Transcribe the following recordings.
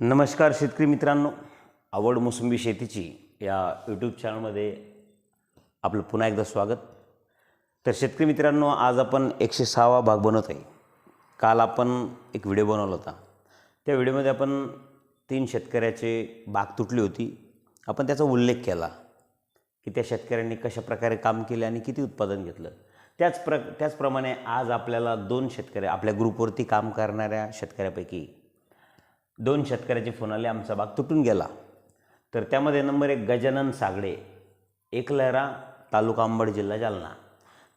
नमस्कार शेतकरी मित्रांनो. आवड मोसंबी शेतीची या यूट्यूब चॅनलमध्ये आपलं पुन्हा एकदा स्वागत. तर शेतकरी मित्रांनो आज आपण एकशे सहावा भाग बनवत आहे. काल आपण एक व्हिडिओ बनवला होता. त्या व्हिडिओमध्ये आपण तीन शेतकऱ्याचे बाग तुटली होती. आपण त्याचा उल्लेख केला की त्या शेतकऱ्यांनी कशा प्रकारे काम केले आणि किती उत्पादन घेतलं. त्याच प्र त्याचप्रमाणे आज आपल्याला दोन शेतकरी आपल्या ग्रुपवरती काम करणाऱ्या शेतकऱ्यापैकी दोन शेतकऱ्याचे फोन आले आमचा बाग तुटून गेला. तर त्यामध्ये नंबर एक गजानन सागडे एकलहरा तालुका अंबड जिल्हा जालना.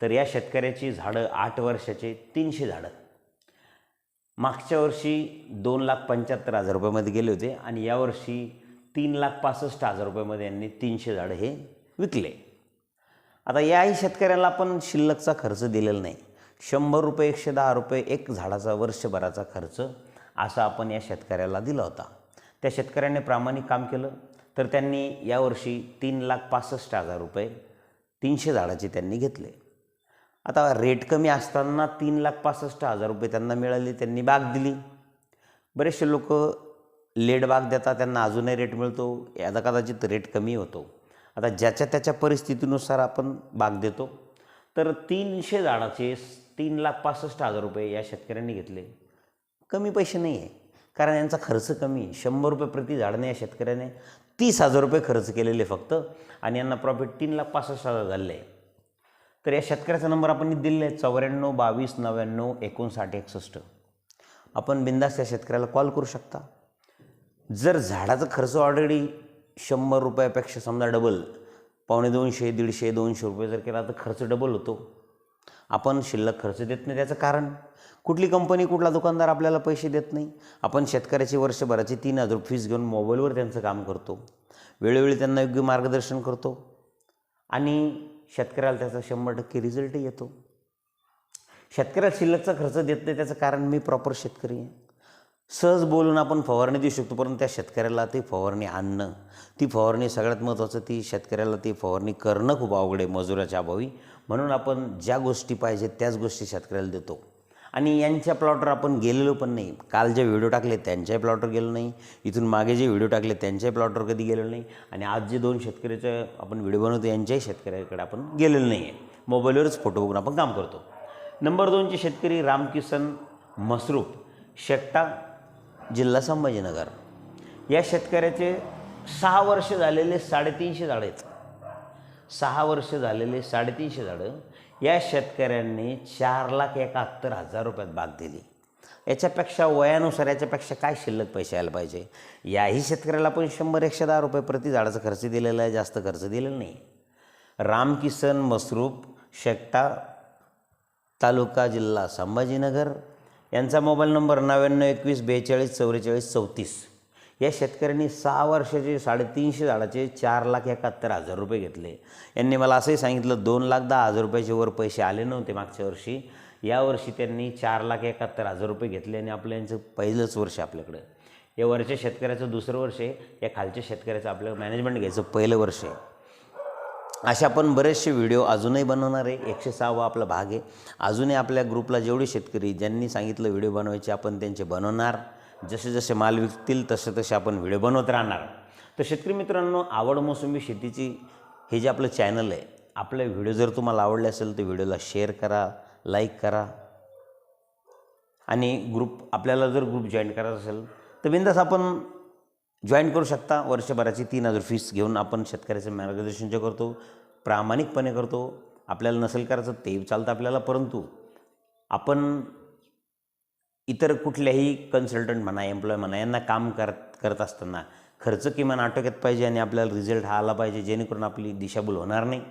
तर या शेतकऱ्याची झाडं आठ वर्षाचे तीनशे झाडं. मागच्या वर्षी दोन लाख पंच्याहत्तर हजार रुपयामध्ये गेले होते आणि यावर्षी तीन लाख पासष्ट हजार रुपयामध्ये यांनी तीनशे झाडं हे विकले. आता याही शेतकऱ्याला आपण शिल्लकचा खर्च दिलेला नाही. शंभर रुपये एकशे दहा रुपये एक झाडाचा वर्षभराचा खर्च असा आपण या शेतकऱ्याला दिला होता. त्या शेतकऱ्याने प्रामाणिक काम केलं. तर त्यांनी यावर्षी तीन लाख पासष्ट हजार रुपये तीनशे झाडाचे त्यांनी घेतले. आता रेट कमी असताना तीन लाख पासष्ट हजार रुपये त्यांना मिळाले त्यांनी बाग दिली. बरेचसे लोक लेट बाग देतात त्यांना अजूनही रेट मिळतो. याचा कदाचित रेट कमी होतो. आता ज्याच्या त्याच्या परिस्थितीनुसार आपण बाग देतो. तर तीनशे झाडाचे तीन लाख पासष्ट हजार रुपये या शेतकऱ्यांनी घेतले. कमी पैसे नाही आहे. कारण यांचा खर्च कमी आहे. शंभर रुपये प्रति झाडाने या शेतकऱ्याने. तीस हजार रुपये खर्च केलेले फक्त. आणि यांना प्रॉफिट तीन लाख पासष्ट हजार झालेलं आहे तर या शेतकऱ्याचा नंबर आपण दिलेला आहे. चौऱ्याण्णव बावीस नव्याण्णव एकोणसाठ एकसष्ट. आपण बिंदास या शेतकऱ्याला कॉल करू शकता. जर झाडाचा खर्च ऑलरेडी शंभर रुपयापेक्षा समजा डबल पावणे दोनशे दीडशे दोनशे रुपये जर केला तर खर्च डबल होतो. आपण शिल्लक खर्च देत नाही त्याचं कारण? कुठली कंपनी कुठला दुकानदार आपल्याला पैसे देत नाही? आपण शेतकऱ्याची वर्षभराची तीन हजार फीस घेऊन मोबाईलवर त्यांचं काम करतो. वेळोवेळी त्यांना योग्य मार्गदर्शन करतो. आणि शेतकऱ्याला त्याचा शंभर टक्के रिझल्टही येतो. शेतकऱ्याला शिल्लकचा खर्च देत नाही त्याचं कारण मी प्रॉपर शेतकरी आहे. सहज बोलून आपण फवारणी देऊ शकतो परंतु त्या शेतकऱ्याला ती फवारणी आणणं ती फवारणी सगळ्यात महत्त्वाचं ती शेतकऱ्याला ती फवारणी करणं खूप अवघड आहे मजुराच्या अभावी. म्हणून आपण ज्या गोष्टी पाहिजे त्याच गोष्टी शेतकऱ्याला देतो. आणि यांच्या प्लॉटवर आपण गेलेलो पण नाही. काल जे व्हिडिओ टाकले त्यांच्याही प्लॉटवर गेलो नाही. इथून मागे जे व्हिडिओ टाकले त्यांच्याही प्लॉटवर कधी गेलेलो नाही. आणि आज जे दोन शेतकऱ्याचं आपण व्हिडिओ बनवतो यांच्याही शेतकऱ्याकडे आपण गेलेलो नाही आहे मोबाईलवरच फोटो बघून आपण काम करतो. नंबर दोनचे शेतकरी रामकिसन मसरूप शेकटा जिल्हा संभाजीनगर. या शेतकऱ्याचे सहा वर्ष झालेले साडेतीनशे झाडं आहेत. सहा वर्ष झालेले साडेतीनशे झाडं या शेतकऱ्यांनी चार लाख एकाहत्तर हजार रुपयात बाग दिली. याच्यापेक्षा वयानुसार याच्यापेक्षा काय शिल्लक पैसे यायला पाहिजे? याही शेतकऱ्याला पण शंभर एकशे दहा रुपये प्रति झाडाचा खर्च दिलेला आहे जास्त खर्च दिलेला नाही. रामकिसन मसरूप शेकटा तालुका जिल्हा संभाजीनगर यांचा मोबाईल नंबर नव्याण्णव एकवीस बेचाळीस चौवेचाळीस चौतीस. या शेतकऱ्यांनी सहा वर्षाचे साडेतीनशे झाडाचे चार लाख एकाहत्तर हजार रुपये घेतले. यांनी मला असंही सांगितलं दोन लाख दहा हजार रुपयाचे वर पैसे आले नव्हते मागच्या वर्षी. यावर्षी त्यांनी चार लाख एकाहत्तर हजार रुपये घेतले आणि आपलं यांचं पहिलंच वर्ष आपल्याकडं. या वरच्या शेतकऱ्याचं दुसरं वर्ष आहे. या खालच्या शेतकऱ्याचं आपलं मॅनेजमेंट घ्यायचं पहिलं वर्ष आहे. असे आपण बरेचसे व्हिडिओ अजूनही बनवणार आहे. एकशे सहावा आपला भाग आहे. अजूनही आपल्या ग्रुपला जेवढे शेतकरी ज्यांनी सांगितलं व्हिडिओ बनवायचे आपण त्यांचे बनवणार. जसे जसे माल विकतील तसे तसे आपण व्हिडिओ बनवत राहणार. तर शेतकरी मित्रांनो आवड मोसंबी शेतीची हे जे आपलं चॅनल आहे आपले व्हिडिओ जर तुम्हाला आवडले असेल तर व्हिडिओला शेअर करा लाईक करा. आणि ग्रुप आपल्याला जर ग्रुप जॉईन करायचा असेल तर बिंदास आपण जॉईन करू शकता. वर्षभराची तीन हजार फीस घेऊन आपण शेतकऱ्याचं मार्गदर्शन जे करतो प्रामाणिकपणे करतो. आपल्याला नसेल करायचं ते चालतं आपल्याला. परंतु आपण इतर कुठल्याही कन्सल्टंट म्हणा एम्प्लॉय म्हणा यांना काम करत करत असताना खर्च किमान आटोक्यात पाहिजे आणि आपल्याला रिझल्ट हा आला पाहिजे जेणेकरून आपली दिशाभूल होणार नाही.